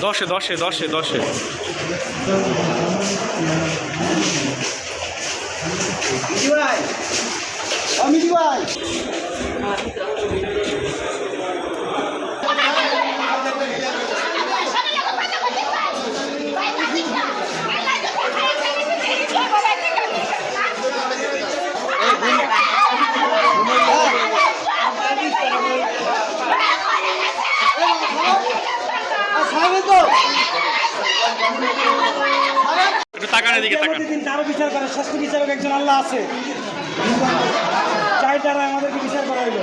দশে দশে দশে দশে মিঠু ভাই ও মিঠু ভাই। তারও বিচার করে শ্রেষ্ঠ বিচারক একজন আল্লাহ আছে। তাই তারা আমাদেরকে বিচার করা হইল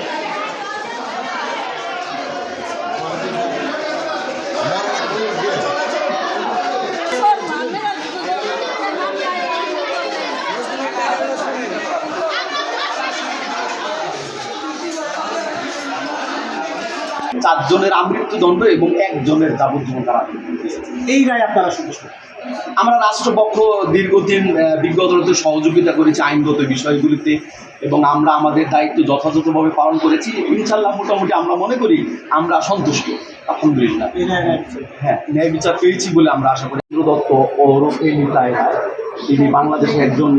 চারজনের আমৃত্যুদণ্ড এবং একজনের যাবজ্জীবন কারাদণ্ড। এই রায় আপনারা সন্তুষ্ট আমরা রাষ্ট্রপক্ষ দীর্ঘদিন আহ, বিজ্ঞ সহযোগিতা করেছি আইনগত বিষয়গুলিতে এবং আমরা আমাদের দায়িত্ব যথাযথভাবে পালন করেছি। ইনশাল্লাহ মোটামুটি আমরা মনে করি আমরা সন্তুষ্ট। আলহামদুলিল্লাহ। হ্যাঁ ন্যায় বিচার পেয়েছি বলে আমরা আশা করি। দত্ত ও রায় তিনি বাংলাদেশের একজন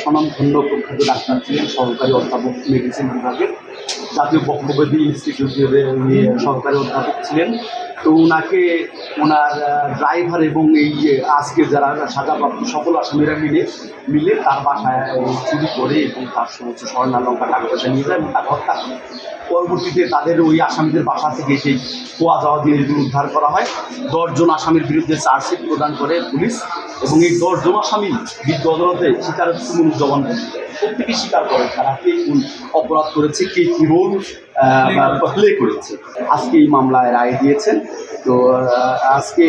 স্বনামধন্য প্রখ্যাত ডাক্তার ছিলেন সহকারী অধ্যাপক মেডিসিন বিভাগের জাতীয় বক্ষবেদী ইনস্টিটিউটের সহকারী অধ্যাপক ছিলেন। তো ওনাকে ওনার ড্রাইভার এবং এই যে আজকে যারা সাজাপ্রাপ্ত সকল আসামিরা মিলে মিলে তার বাসায় চুরি করে এবং তার সমস্ত স্বর্ণালঙ্কা টাকা পয়সা নিয়ে যায় এবং তাকে হত্যা করে পরবর্তীতে তাদের ওই আসামিদের বাসা থেকে সেই খোয়া যাওয়া দিয়ে উদ্ধার করা হয়। দশজন আসামির বিরুদ্ধে চার্জশিট প্রদান করে পুলিশ। এবং এই দশজন আসামি বিজ্ঞ আদালতে স্বীকারোক্তিমূলক জবান প্রত্যেকে স্বীকার করে তারা কে কোন অপরাধ করেছে, কে কি রোল করেছে। আজকে এই মামলায় রায় দিয়েছেন। তো আজকে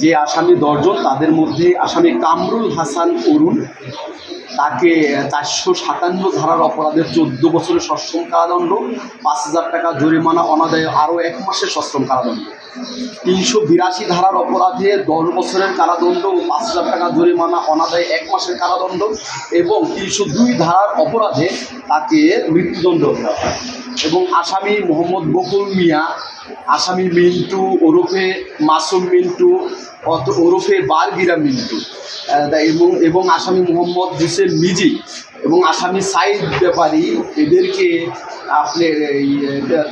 যে আসামি দশজন, তাদের মধ্যে আসামি কামরুল হাসান অরুণ। তাকে চারশো সাতান্ন ধারার অপরাধে চোদ্দ বছরের সশ্রম কারাদণ্ড, পাঁচ হাজার টাকা জরিমানা, অনাদায় আরও এক মাসের সশ্রম কারাদণ্ড। তিনশো বিরাশি ধারার অপরাধে দশ বছরের কারাদণ্ড ও পাঁচ হাজার টাকা জরিমানা, অনাদায় এক মাসের কারাদণ্ড এবং তিনশো দুই ধারার অপরাধে তাকে মৃত্যুদণ্ড এবং আসামি মোহাম্মদ বকুল মিয়া আসামি মিন্টু ওরফে মাসুম মিন্টু, অত ওরফে বারগিরা মিন্টু এবং এবং আসামি মোহাম্মদ হুসেন মিজি এবং আসামি সাইদ ব্যাপারী, এদেরকে আপনার এই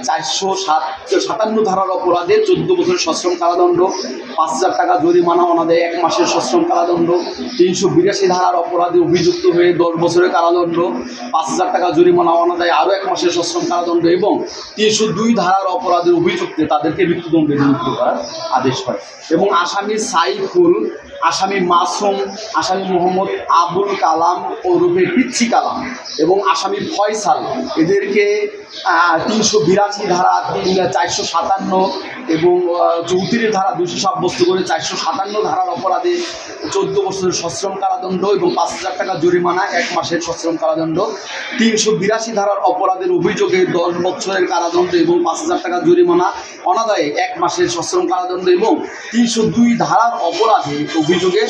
চারশো সাত, সাতান্ন ধারার অপরাধে চোদ্দ বছরের সশ্রম কারাদণ্ড, পাঁচ হাজার টাকা জরিমানা অনাদায় এক মাসের সশ্রম কারাদণ্ড, তিনশো বিরাশি ধারার অপরাধে অভিযুক্ত হয়ে দশ বছরের কারাদণ্ড, পাঁচ হাজার টাকা জরিমানা অনাদায় আরও এক মাসের সশ্রম কারাদণ্ড এবং তিনশো দুই ধারার অপরাধে অভিযুক্তে, তাদেরকে মৃত্যুদণ্ডে নিযুক্ত করার আদেশ হয়। এবং আসামি সাইফুল, আসামি মাসুম, আসামি মোহাম্মদ আবুল কালাম ও রূপে পিচ্ছি কালাম এবং আসামি ফয়সাল, এদেরকে তিনশো বিরাশি ধারা তিন চারশো সাতান্ন এবং চৌত্রিশ ধারা দুশো সাব্যস্ত করে চারশো সাতান্ন ধারার অপরাধে চোদ্দ বছরের সশ্রম কারাদণ্ড এবং পাঁচ হাজার টাকা জরিমানা, এক মাসের সশ্রম কারাদণ্ড, তিনশো বিরাশি ধারার অপরাধের অভিযোগে দশ বছরের কারাদণ্ড এবং পাঁচ হাজার টাকা জরিমানা, অনাদায়ে এক মাসের সশ্রম কারাদণ্ড এবং তিনশো দুই ধারার অপরাধে অভিযোগে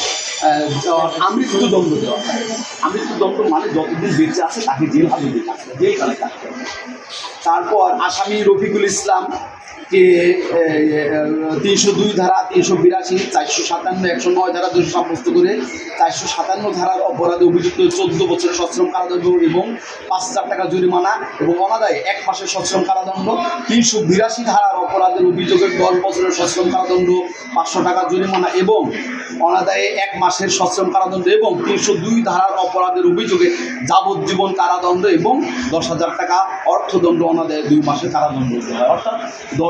আমৃত্যুদণ্ড দেওয়া আমৃত্যুদণ্ড মানে যতদিন বেঁচে আছে তাকে জেল হাজতে জেল কালে। তারপর আসামি রফিকুল ইসলাম তিনশো দুই ধারা তিনশো বিরাশি, চারশো সাতান্ন, একশো নয় ধারা দুশো সাব্যস্ত করে চারশো সাতান্ন ধারার অপরাধে অভিযুক্ত চোদ্দ বছরের সশ্রম কারাদণ্ড এবং পাঁচ হাজার টাকা জরিমানা এবং অনাদায় এক মাসের সশ্রম কারাদণ্ড, তিনশো বিরাশি ধারার অপরাধের অভিযোগের দশ বছরের সশ্রম কারাদণ্ড, পাঁচশো টাকা জরিমানা এবং অনাদায়ে এক মাসের সশ্রম কারাদণ্ড এবং তিনশো দুই ধারার অপরাধের অভিযোগে যাবজ্জীবন কারাদণ্ড এবং দশ হাজার টাকা অর্থদণ্ড অনাদায়ে দুই মাসের কারাদণ্ড। অর্থাৎ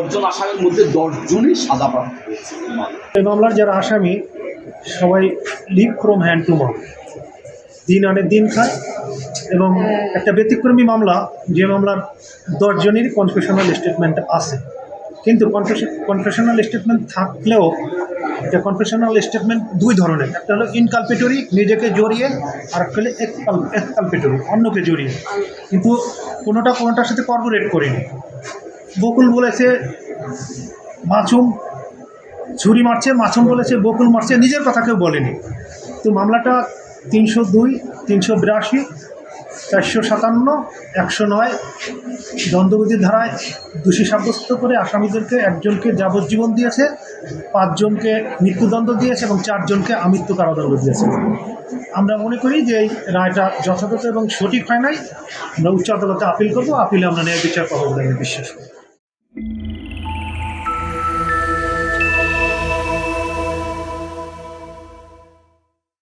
দশজন আসামির মধ্যে দশজনই সাজাপ্রাপ্ত হয়েছে এই মামলার যারা আসামি, সবাই live from hand to mouth. দিন আনে দিন খায় এবং একটা ব্যতিক্রমী মামলা, যে মামলার দশজনেরই কনফেশনাল স্টেটমেন্ট আছে। কিন্তু কনফেশন কনফেশনাল স্টেটমেন্ট থাকলেও এটা কনফেশনাল স্টেটমেন্ট দুই ধরনের। একটা হলো ইনকালপেটরি নিজেকে জড়িয়ে, আর একটা হলো এক্সকালপেটরি অন্যকে জড়িয়ে। কিন্তু কোনোটা কোনোটার সাথে কর্পোরেট করেনি। বকুল বলেছে, মাছুম ছুরি মারছে, মাছুম বলেছে, বকুল মারছে, নিজের কথা কেউ বলেনি। তো মামলাটা তিনশো দুই, তিনশো বিরাশি, চারশো সাতান্ন, একশো নয় দ্বন্দ্ববিধির ধারায় দোষী সাব্যস্ত করে আসামিদেরকে একজনকে যাবজ্জীবন দিয়েছে, পাঁচজনকে মৃত্যুদণ্ড দিয়েছে এবং চারজনকে আমৃত্যু কারাদণ্ড দিয়েছে। আমরা মনে করি যে এই রায়টা যথাযথ এবং সঠিক হয় নাই। আমরা উচ্চ আদালতে আপিল করব, আপিলে আমরা ন্যায় বিচার পাবো বলে বিশ্বাস করি।